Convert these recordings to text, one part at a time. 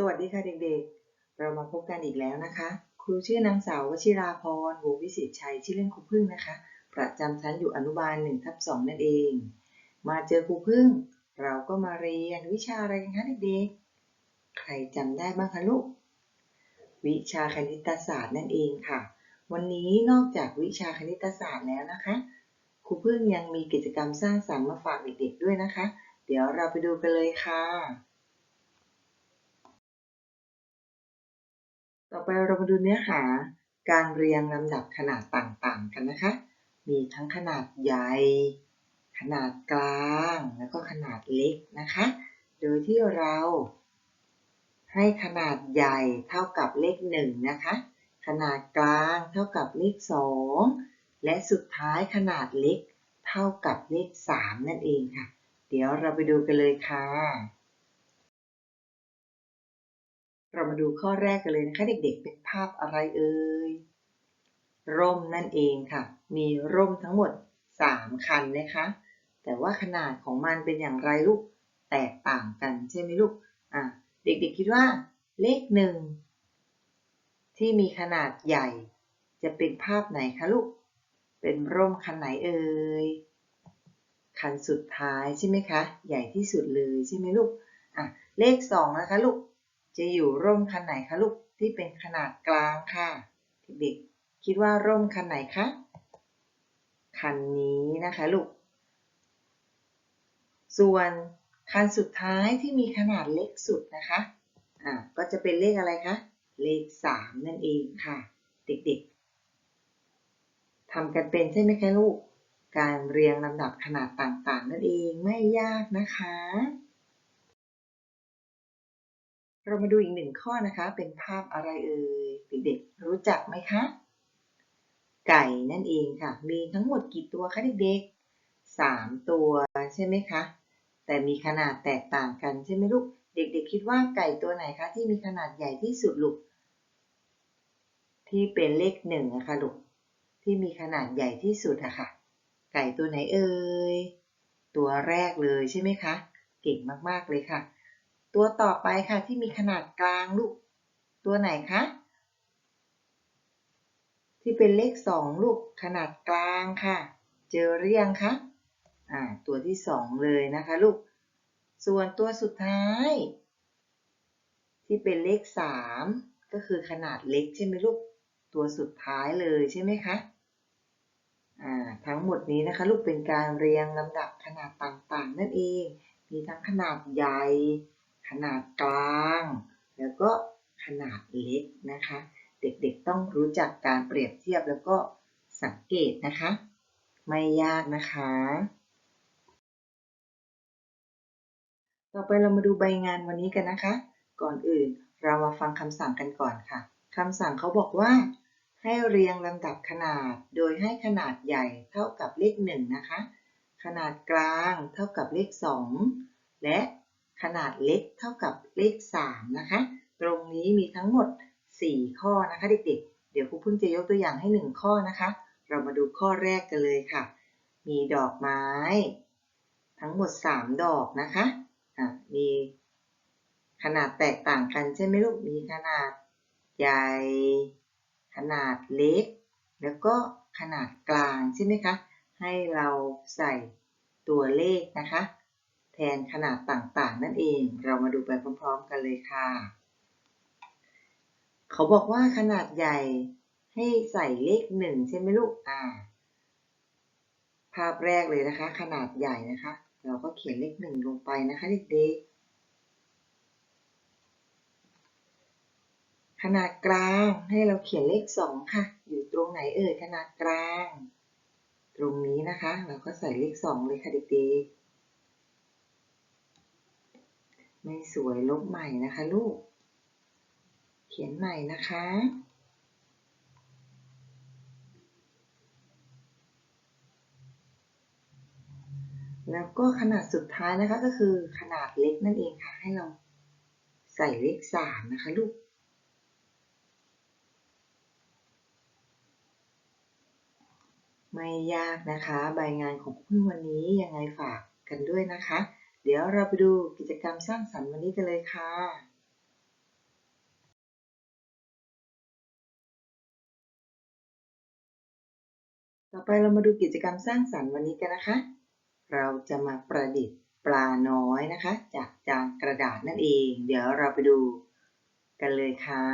สวัสดีค่ะเด็กๆ เรามาพบกันอีกแล้วนะคะ ครูชื่อนางสาววชิราพรวงวิสิตชัยชื่อเล่นครูพึ่งนะคะ ประจำชั้นอยู่อนุบาล1ทับ2นั่นเอง มาเจอครูพึ่ง เราก็มาเรียนวิชาอะไรกันคะเด็กๆ ใครจำได้บ้างคะลูก วิชาคณิตศาสตร์นั่นเองค่ะ วันนี้นอกจากวิชาคณิตศาสตร์แล้วนะคะ ครูพึ่งยังมีกิจกรรมสร้างสรรค์มาฝากเด็กๆด้วยนะคะ เดี๋ยวเราไปดูกันเลยค่ะ ต่อไปเรามาดูเนื้อหาการเรียงลำดับขนาดต่างๆ กันนะคะ มีทั้งขนาดใหญ่ ขนาดกลาง แล้วก็ขนาดเล็กนะคะ โดยที่เราให้ขนาดใหญ่เท่ากับเลขหนึ่งนะคะ ขนาดกลางเท่ากับเลขสองและสุดท้ายขนาดเล็กเท่ากับเลขสามนั่นเองค่ะ เดี๋ยวเราไปดูกันเลยค่ะ เรามาดูข้อแรกกันเลยนะคะ เด็กๆ เป็นภาพอะไรเอ่ย ร่มนั่นเองค่ะ มีร่มทั้งหมด 3 คันนะคะ แต่ว่าขนาดของมันเป็นอย่างไรลูก แตกต่างกันใช่ไหมลูก อะ เด็กๆคิดว่า เลขหนึ่งที่มีขนาดใหญ่ จะเป็นภาพไหนคะลูก เป็นร่มคันไหนเอ่ย คันสุดท้ายใช่ไหมคะ ใหญ่ที่สุดเลยใช่ไหมลูก อะ เลขสองนะคะลูก จะอยู่ร่มคันไหนคะลูกที่เป็นขนาดกลางค่ะเด็กๆคิดว่าร่มคันไหนคะคันนี้นะคะลูก ส่วนคันสุดท้ายที่มีขนาดเล็กสุดนะคะ อ่า ก็จะเป็นเลขอะไรคะ เลขสามนั่นเองค่ะ เด็กๆทำกันเป็นใช่ไหมคะลูก การเรียงลำดับขนาดต่างๆ นั่นเองไม่ยากนะคะ เรามาดูอีกหนึ่งข้อนะคะ เป็นภาพอะไรเอ่ยเด็กๆรู้จักไหมคะ ไก่นั่นเองค่ะ มีทั้งหมดกี่ตัวคะเด็กๆสามตัวใช่ไหมคะ แต่มีขนาดแตกต่างกันใช่ไหมลูก เด็กๆคิดว่าไก่ตัวไหนคะที่มีขนาดใหญ่ที่สุดลูก ที่เป็นเลขหนึ่งอะคะลูก ที่มีขนาดใหญ่ที่สุดอะค่ะ ไก่ตัวไหนเอ่ย ตัวแรกเลยใช่ไหมคะ เก่งมากๆเลยค่ะ ตัวต่อไปค่ะที่มีขนาดกลางลูก ตัวไหนคะ ที่เป็นเลขสองลูกขนาดกลางค่ะ เจอหรือยังคะอ่าตัวที่สองเลยนะคะลูก ส่วนตัวสุดท้าย ที่เป็นเลขสามก็คือขนาดเล็กใช่ไหมลูก ตัวสุดท้ายเลยใช่ไหมคะอ่าทั้งหมดนี้นะคะ ลูกเป็นการเรียงลำดับขนาดต่างๆ นั่นเอง มีทั้งขนาดใหญ่ ขนาดกลาง แล้วก็ขนาดเล็กนะคะ เด็กๆต้องรู้จักการเปรียบเทียบแล้วก็สังเกตนะคะ ไม่ยากนะคะ ต่อไปเรามาดูใบงานวันนี้กันนะคะ ก่อนอื่นเรามาฟังคำสั่งกันก่อนค่ะคำสั่งเขาบอกว่า ให้เรียงลำดับขนาด โดยให้ขนาดใหญ่เท่ากับเลข1นะคะ ขนาดกลางเท่ากับเลข 2 และ ขนาดเล็กเท่ากับเลข 3 นะคะ ตรงนี้มีทั้งหมด 4 ข้อนะคะเด็กๆ เดี๋ยวครูพึ่งจะยกตัวอย่างให้ 1 ข้อนะคะ เรามาดูข้อแรกกันเลยค่ะ มีดอกไม้ ทั้งหมด 3 ดอกนะคะะมีขนาดแตกต่างกันใช่ไหมลูก มีขนาดใหญ่ ขนาดเล็ก แล้วก็ขนาดกลางใช่ไหมคะ ให้เราใส่ตัวเลขนะคะ แทนขนาดต่างๆ นั่นเอง เรามาดูไปพร้อมๆ กันเลยค่ะ เขาบอกว่าขนาดใหญ่ให้ใส่เลขหนึ่งใช่ไหมลูก อ่า ภาพแรกเลยนะคะ ขนาดใหญ่นะคะ เราก็เขียนเลขหนึ่งลงไปนะคะเด็กๆ ขนาดกลางให้เราเขียนเลขสองค่ะ อยู่ตรงไหนเอ่ยขนาดกลาง ตรงนี้นะคะ เราก็ใส่เลขสองเลยค่ะเด็กๆ ไม่สวยลบใหม่นะคะลูก เขียนใหม่นะคะ แล้วก็ขนาดสุดท้ายนะคะก็คือขนาดเล็กนั่นเองค่ะ ให้เราใส่เลขสามนะคะลูกไม่ยากนะคะ ใบงานของเพื่อนวันนี้ยังไงฝากกันด้วยนะคะ เดี๋ยวเราไปดูกิจกรรมสร้างสรรค์วันนี้กันเลยค่ะต่อไปเรามาดูกิจกรรมสร้างสรรค์วันนี้กันนะคะ เราจะมาประดิษฐ์ปลาน้อยนะคะ จากจานกระดาษนั่นเอง เดี๋ยวเราไปดูกันเลยค่ะ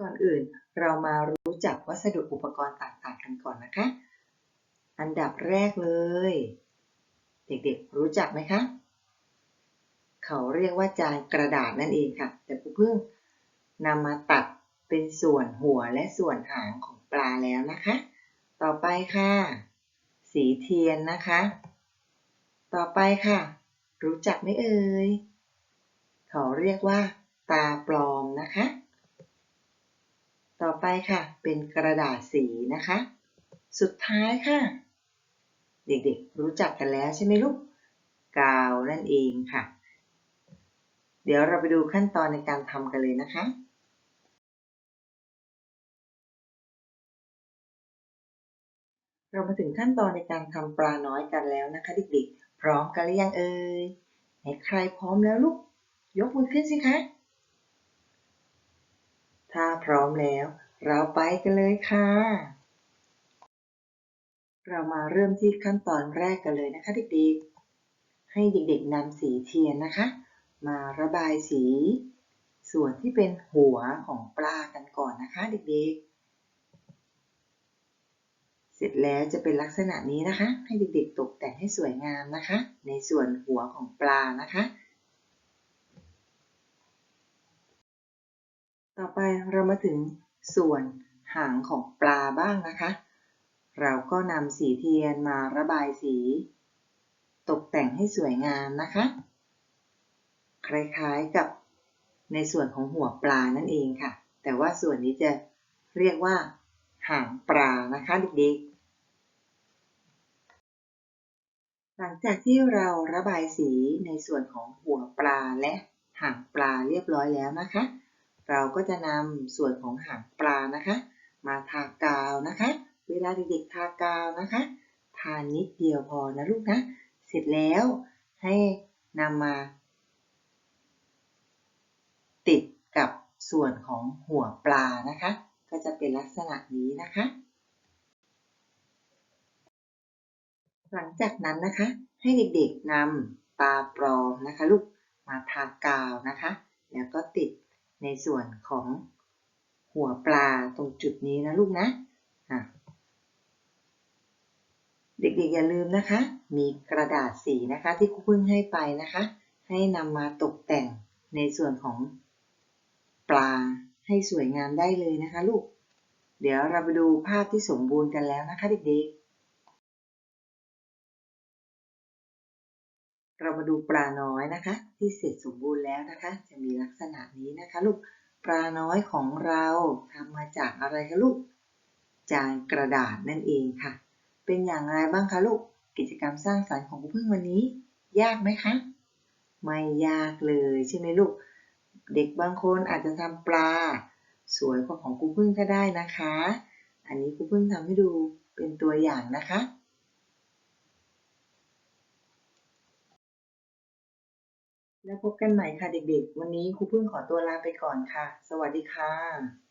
ก่อนอื่นเรามารู้จักวัสดุอุปกรณ์ต่างๆกันก่อนนะคะ อันดับแรกเลย เด็กๆรู้จักไหมคะ เขาเรียกว่าจานกระดาษนั่นเองค่ะ แต่เพิ่งนำมาตัดเป็นส่วนหัวและส่วนหางของปลาแล้วนะคะ ต่อไปค่ะ สีเทียนนะคะ ต่อไปค่ะ รู้จักไหมเอ่ย เขาเรียกว่า ตาปลอมนะคะ ต่อไปค่ะ เป็นกระดาษสีนะคะ สุดท้ายค่ะ เด็กๆรู้จักกันแล้วใช่ไหมลูก กาวนั่นเองค่ะ เดี๋ยวเราไปดูขั้นตอนในการทำกันเลยนะคะเรามาถึงขั้นตอนในการทำปลาน้อยกันแล้วนะคะเด็กๆ พร้อมกันหรือยังเอ่ยไหนใครพร้อมแล้วลูก ยกมือขึ้นสิคะ ถ้าพร้อมแล้ว เราไปกันเลยค่ะ เรามาเริ่มที่ขั้นตอนแรกกันเลยนะคะเด็กๆ ให้เด็กๆนำสีเทียนนะคะ มาระบายสี ส่วนที่เป็นหัวของปลากันก่อนนะคะเด็กๆ เสร็จแล้วจะเป็นลักษณะนี้นะคะ ให้เด็กๆตกแต่งให้สวยงามนะคะ ในส่วนหัวของปลานะคะ ต่อไปเรามาถึงส่วนหางของปลาบ้างนะคะ เราก็นำสีเทียนมาระบายสี ตกแต่งให้สวยงามนะคะ คล้ายๆกับในส่วนของหัวปลานั่นเองค่ะ แต่ว่าส่วนนี้จะเรียกว่า หางปลานะคะเด็กๆ หลังจากที่เราระบายสีในส่วนของหัวปลาและหางปลาเรียบร้อยแล้วนะคะ เราก็จะนำส่วนของหางปลานะคะ มาทากาวนะคะ เวลาเด็กๆทากาวนะคะ ทานิดเดียวพอนะลูกนะ เสร็จแล้วให้นำมา ติดกับส่วนของหัวปลานะคะ ก็จะเป็นลักษณะนี้นะคะ หลังจากนั้นนะคะ ให้เด็กๆนำตาปลอมนะคะ ลูกมาทากาวนะคะ แล้วก็ติดในส่วนของหัวปลาตรงจุดนี้นะลูกนะะ เด็กๆอย่าลืมนะคะ มีกระดาษสีนะคะที่ครูพึ่งให้ไปนะคะ ให้นำมาตกแต่งในส่วนของปลาให้สวยงามได้เลยนะคะลูก เดี๋ยวเราไปดูภาพที่สมบูรณ์กันแล้วนะคะเด็กๆ เรามาดูปลาน้อยนะคะ ที่เสร็จสมบูรณ์แล้วนะคะ จะมีลักษณะนี้นะคะลูก ปลาน้อยของเราทำมาจากอะไรคะลูก จานกระดาษนั่นเองค่ะ เป็นอย่างไรบ้างคะลูก กิจกรรมสร้างสรรค์ของคุณพึ่งวันนี้ ยากไหมคะ ไม่ยากเลยใช่ไหมลูก เด็กบางคนอาจจะทำปลา สวยกว่าของครูพึ่งก็ได้นะคะ อันนี้ครูพึ่งทำให้ดูเป็นตัวอย่างนะคะแล้วพบกันใหม่ค่ะเด็กๆ วันนี้ครูพึ่งขอตัวลาไปก่อนค่ะ สวัสดีค่ะ